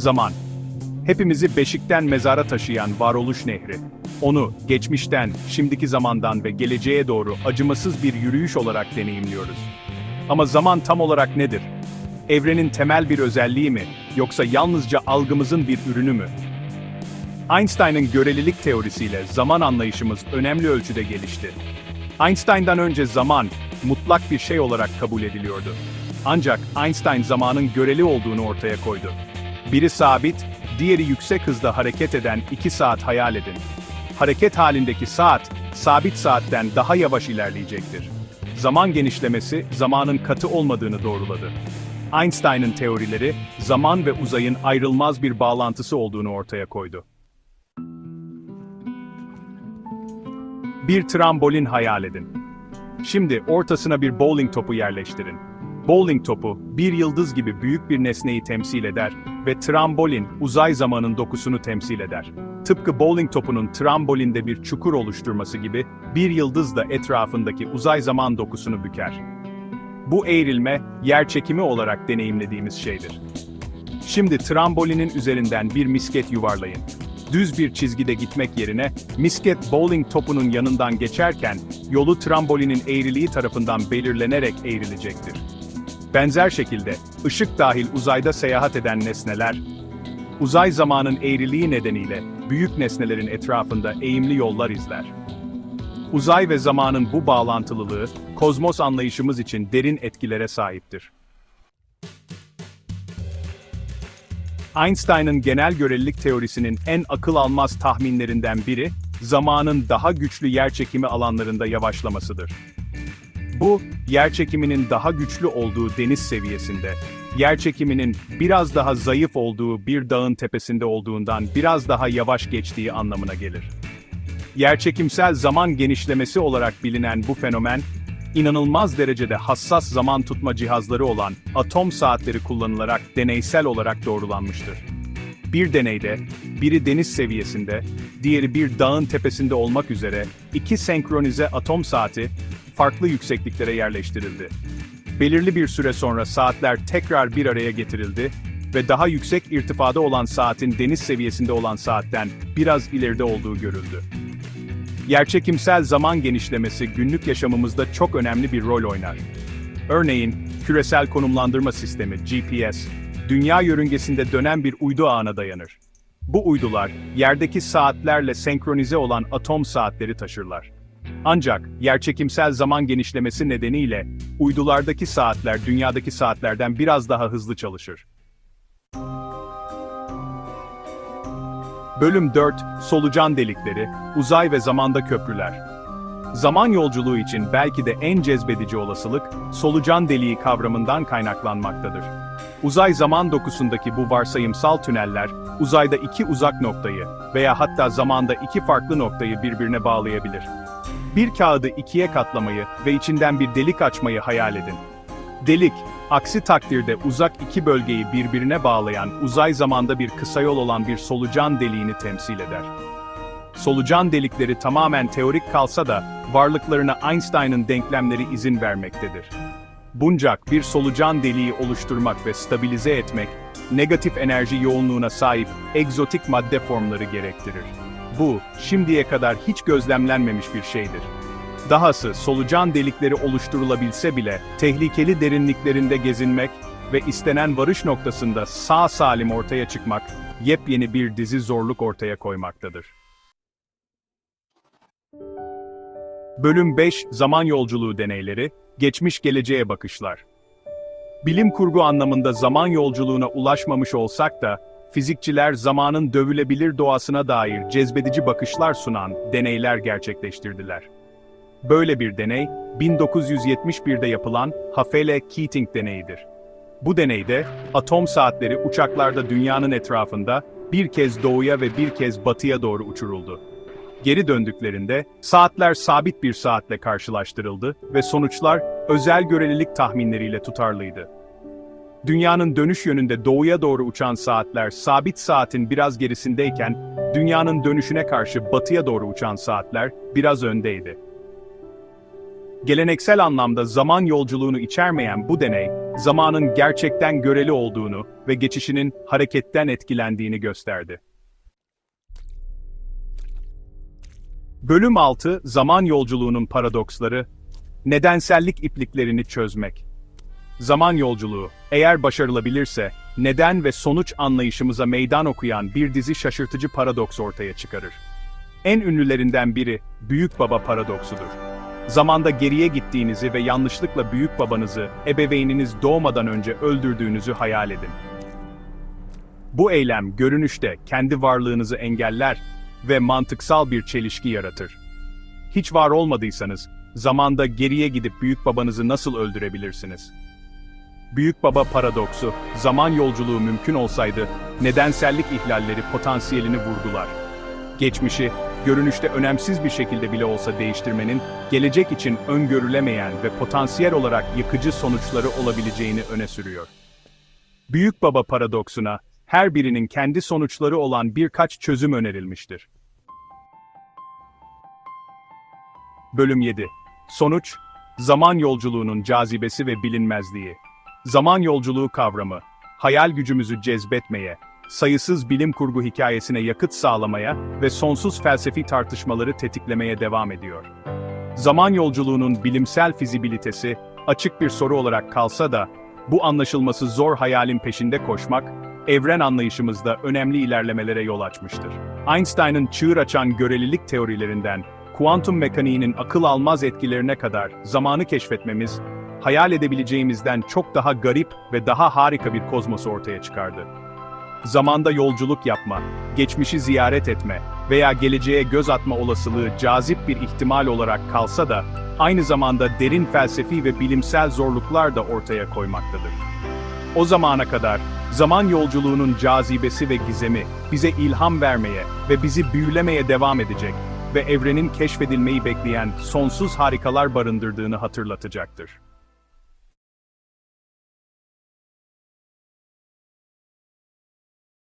Zaman. Hepimizi beşikten mezara taşıyan varoluş nehri. Onu geçmişten, şimdiki zamandan ve geleceğe doğru acımasız bir yürüyüş olarak deneyimliyoruz. Ama zaman tam olarak nedir? Evrenin temel bir özelliği mi, yoksa yalnızca algımızın bir ürünü mü? Einstein'ın görelilik teorisiyle zaman anlayışımız önemli ölçüde gelişti. Einstein'dan önce zaman, mutlak bir şey olarak kabul ediliyordu. Ancak Einstein zamanın göreli olduğunu ortaya koydu. Biri sabit, diğeri yüksek hızda hareket eden iki saat hayal edin. Hareket halindeki saat, sabit saatten daha yavaş ilerleyecektir. Zaman genişlemesi, zamanın katı olmadığını doğruladı. Einstein'ın teorileri, zaman ve uzayın ayrılmaz bir bağlantısı olduğunu ortaya koydu. Bir trambolin hayal edin. Şimdi ortasına bir bowling topu yerleştirin. Bowling topu, bir yıldız gibi büyük bir nesneyi temsil eder ve trambolin, uzay zamanın dokusunu temsil eder. Tıpkı bowling topunun trambolinde bir çukur oluşturması gibi, bir yıldız da etrafındaki uzay zaman dokusunu büker. Bu eğrilme, yer çekimi olarak deneyimlediğimiz şeydir. Şimdi trambolinin üzerinden bir misket yuvarlayın. Düz bir çizgide gitmek yerine, misket bowling topunun yanından geçerken, yolu trambolinin eğriliği tarafından belirlenerek eğrilecektir. Benzer şekilde, ışık dahil uzayda seyahat eden nesneler, uzay zamanın eğriliği nedeniyle, büyük nesnelerin etrafında eğimli yollar izler. Uzay ve zamanın bu bağlantılılığı, kozmos anlayışımız için derin etkilere sahiptir. Einstein'ın genel görelilik teorisinin en akıl almaz tahminlerinden biri, zamanın daha güçlü yerçekimi alanlarında yavaşlamasıdır. Bu, yerçekiminin daha güçlü olduğu deniz seviyesinde, yerçekiminin biraz daha zayıf olduğu bir dağın tepesinde olduğundan biraz daha yavaş geçtiği anlamına gelir. Yerçekimsel zaman genişlemesi olarak bilinen bu fenomen, inanılmaz derecede hassas zaman tutma cihazları olan atom saatleri kullanılarak deneysel olarak doğrulanmıştır. Bir deneyde, biri deniz seviyesinde, diğeri bir dağın tepesinde olmak üzere iki senkronize atom saati farklı yüksekliklere yerleştirildi. Belirli bir süre sonra saatler tekrar bir araya getirildi ve daha yüksek irtifada olan saatin deniz seviyesinde olan saatten biraz ileride olduğu görüldü. Yerçekimsel zaman genişlemesi günlük yaşamımızda çok önemli bir rol oynar. Örneğin, küresel konumlandırma sistemi GPS, dünya yörüngesinde dönen bir uydu ağına dayanır. Bu uydular, yerdeki saatlerle senkronize olan atom saatleri taşırlar. Ancak, yerçekimsel zaman genişlemesi nedeniyle, uydulardaki saatler dünyadaki saatlerden biraz daha hızlı çalışır. Bölüm 4, Solucan delikleri, uzay ve zamanda köprüler. Zaman yolculuğu için belki de en cezbedici olasılık, solucan deliği kavramından kaynaklanmaktadır. Uzay zaman dokusundaki bu varsayımsal tüneller, uzayda iki uzak noktayı veya hatta zamanda iki farklı noktayı birbirine bağlayabilir. Bir kağıdı ikiye katlamayı ve içinden bir delik açmayı hayal edin. Delik, aksi takdirde uzak iki bölgeyi birbirine bağlayan uzay zamanda bir kısa yol olan bir solucan deliğini temsil eder. Solucan delikleri tamamen teorik kalsa da varlıklarına Einstein'ın denklemleri izin vermektedir. Buncak bir solucan deliği oluşturmak ve stabilize etmek, negatif enerji yoğunluğuna sahip egzotik madde formları gerektirir. Bu, şimdiye kadar hiç gözlemlenmemiş bir şeydir. Dahası solucan delikleri oluşturulabilse bile tehlikeli derinliklerinde gezinmek ve istenen varış noktasında sağ salim ortaya çıkmak yepyeni bir dizi zorluk ortaya koymaktadır. Bölüm 5 Zaman Yolculuğu Deneyleri, Geçmiş Geleceğe Bakışlar. Bilim kurgu anlamında zaman yolculuğuna ulaşmamış olsak da, fizikçiler zamanın dövülebilir doğasına dair cezbedici bakışlar sunan deneyler gerçekleştirdiler. Böyle bir deney, 1971'de yapılan Hafele-Keating deneyidir. Bu deneyde, atom saatleri uçaklarda dünyanın etrafında bir kez doğuya ve bir kez batıya doğru uçuruldu. Geri döndüklerinde, saatler sabit bir saatle karşılaştırıldı ve sonuçlar özel görelilik tahminleriyle tutarlıydı. Dünyanın dönüş yönünde doğuya doğru uçan saatler sabit saatin biraz gerisindeyken, dünyanın dönüşüne karşı batıya doğru uçan saatler biraz öndeydi. Geleneksel anlamda zaman yolculuğunu içermeyen bu deney, zamanın gerçekten göreli olduğunu ve geçişinin hareketten etkilendiğini gösterdi. Bölüm 6, Zaman Yolculuğunun Paradoksları, Nedensellik ipliklerini çözmek. Zaman yolculuğu, eğer başarılabilirse, neden ve sonuç anlayışımıza meydan okuyan bir dizi şaşırtıcı paradoks ortaya çıkarır. En ünlülerinden biri, Büyük Baba paradoksudur. Zamanda geriye gittiğinizi ve yanlışlıkla büyük babanızı, ebeveyniniz doğmadan önce öldürdüğünüzü hayal edin. Bu eylem görünüşte kendi varlığınızı engeller ve mantıksal bir çelişki yaratır. Hiç var olmadıysanız, zamanda geriye gidip büyük babanızı nasıl öldürebilirsiniz? Büyük baba paradoksu, zaman yolculuğu mümkün olsaydı, nedensellik ihlalleri potansiyelini vurgular. Geçmişi, görünüşte önemsiz bir şekilde bile olsa değiştirmenin, gelecek için öngörülemeyen ve potansiyel olarak yıkıcı sonuçları olabileceğini öne sürüyor. Büyük baba paradoksuna, her birinin kendi sonuçları olan birkaç çözüm önerilmiştir. Bölüm 7. Sonuç, zaman yolculuğunun cazibesi ve bilinmezliği. Zaman yolculuğu kavramı, hayal gücümüzü cezbetmeye, sayısız bilim kurgu hikayesine yakıt sağlamaya ve sonsuz felsefi tartışmaları tetiklemeye devam ediyor. Zaman yolculuğunun bilimsel fizibilitesi, açık bir soru olarak kalsa da, bu anlaşılması zor hayalin peşinde koşmak, evren anlayışımızda önemli ilerlemelere yol açmıştır. Einstein'ın çığır açan görelilik teorilerinden, kuantum mekaniğinin akıl almaz etkilerine kadar zamanı keşfetmemiz, hayal edebileceğimizden çok daha garip ve daha harika bir kozmosu ortaya çıkardı. Zamanda yolculuk yapma, geçmişi ziyaret etme veya geleceğe göz atma olasılığı cazip bir ihtimal olarak kalsa da, aynı zamanda derin felsefi ve bilimsel zorluklar da ortaya koymaktadır. O zamana kadar, zaman yolculuğunun cazibesi ve gizemi, bize ilham vermeye ve bizi büyülemeye devam edecek ve evrenin keşfedilmeyi bekleyen sonsuz harikalar barındırdığını hatırlatacaktır.